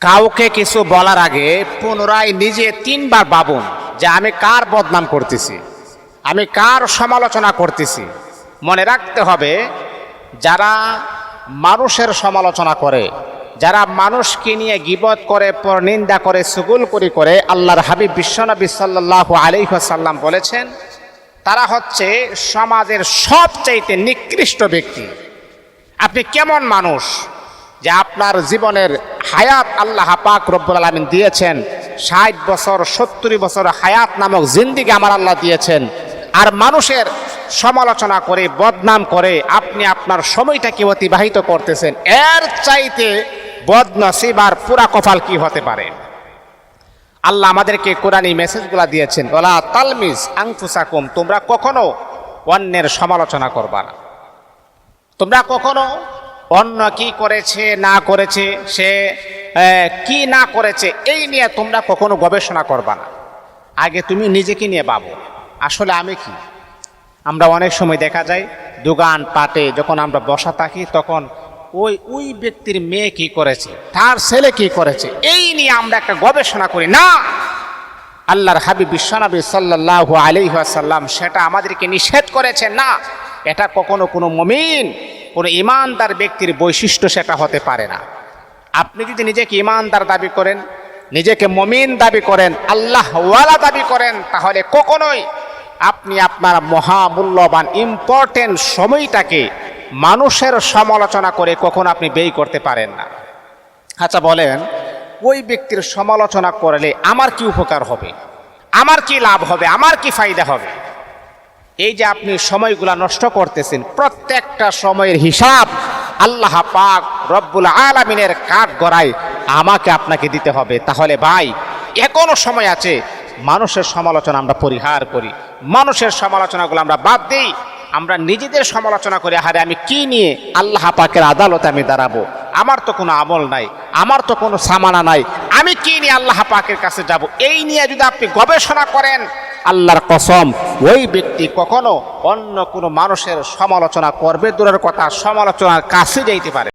কাউকে কিছু বলার আগে পুনরায় নিজে তিনবার ভাবুন যে আমি কার বদনাম করতেছি, আমি কার সমালোচনা করতেছি। মনে রাখতে হবে, যারা মানুষের সমালোচনা করে, যারা মানুষকে নিয়ে গিবত করে, পরনিন্দা করে সুগুল করি করে আল্লাহর হাবিব বিশ্বনবী সাল্লাহ আলিহাসাল্লাম বলেছেন, তারা হচ্ছে সমাজের সবচাইতে নিকৃষ্ট ব্যক্তি। আপনি কেমন মানুষ যে আপনার জীবনের হায়াত আল্লাহ পাক রব্বুল আলমিন দিয়েছেন। ষাট বছর, সত্তর বছর হায়াত নামক জিন্দিগি আমার আল্লাহ দিয়েছেন। আর মানুষের সমালোচনা করে, বদনাম করে, আপনি আপনার সময়টাকে অতিবাহিত করতেছেন। এর চাইতে বদনসিব আর পুরা কপাল কি হতে পারে? আল্লাহ আমাদেরকে কোরআনী মেসেজগুলো দিয়েছেন, ওলা তালমিস আংফুসাকুম তোমরা কখনো অন্যের সমালোচনা করবা না। তোমরা কখনো অন্য কি করেছে, না করেছে, সে কি না করেছে, এই নিয়ে তোমরা কখনো গবেষণা করবা না। আগে তুমি নিজেকে নিয়ে ভাবো, আসলে আমি কি? আমরা অনেক সময় দেখা যায়, দোকান পাটে যখন আমরা বসা থাকি, তখন ওই ওই ব্যক্তির মেয়ে কি করেছে, তার ছেলে কি করেছে, এই নিয়ে আমরা একটা গবেষণা করি। না! আল্লাহর হাবিব বিশ্বনবী সাল্লাহ আলিহাসাল্লাম সেটা আমাদেরকে নিষেধ করেছে না। এটা কখনো কোনো মমিন কোনো ইমানদার ব্যক্তির বৈশিষ্ট্য সেটা হতে পারে না। আপনি যদি নিজেকে ইমানদার দাবি করেন, নিজেকে মমিন দাবি করেন আল্লাহ ওয়ালা দাবি করেন, তাহলে কখনোই আপনি আপনার মহামূল্যবান ইম্পর্টেন্ট সময়টাকে মানুষের সমালোচনা করে কখনো আপনি ব্যয় করতে পারেন না। আচ্ছা বলেন, ওই ব্যক্তির সমালোচনা করলে আমার কি উপকার হবে? আমার কি লাভ হবে? আমার কি ফায়দা হবে? এই যে আপনি সময়গুলা নষ্ট করতেছেন, প্রত্যেকটা সময়ের হিসাব আল্লাহ পাক রব্বুল আলমিনের কাঠ গড়াই আমাকে আপনাকে দিতে হবে। তাহলে ভাই, এখনও সময় আছে, মানুষের সমালোচনা আমরা পরিহার করি। মানুষের সমালোচনাগুলো আমরা বাদ দিই, আমরা নিজেদের সমালোচনা করি, আহারে আমি কি নিয়ে আল্লাহ পাকের আদালতে আমি দাঁড়াবো? আমার তো কোনো আমল নাই, আমার তো কোনো সামানা নাই, আমি কি নিয়ে আল্লাহ পাকের কাছে যাব? এই নিয়ে যদি আপনি গবেষণা করেন আল্লাহর কসম, ওই ব্যক্তি কখনো অন্য কোনো মানুষের সমালোচনা করবে, দূরের কথা সমালোচনার কাছে যাইতে পারে।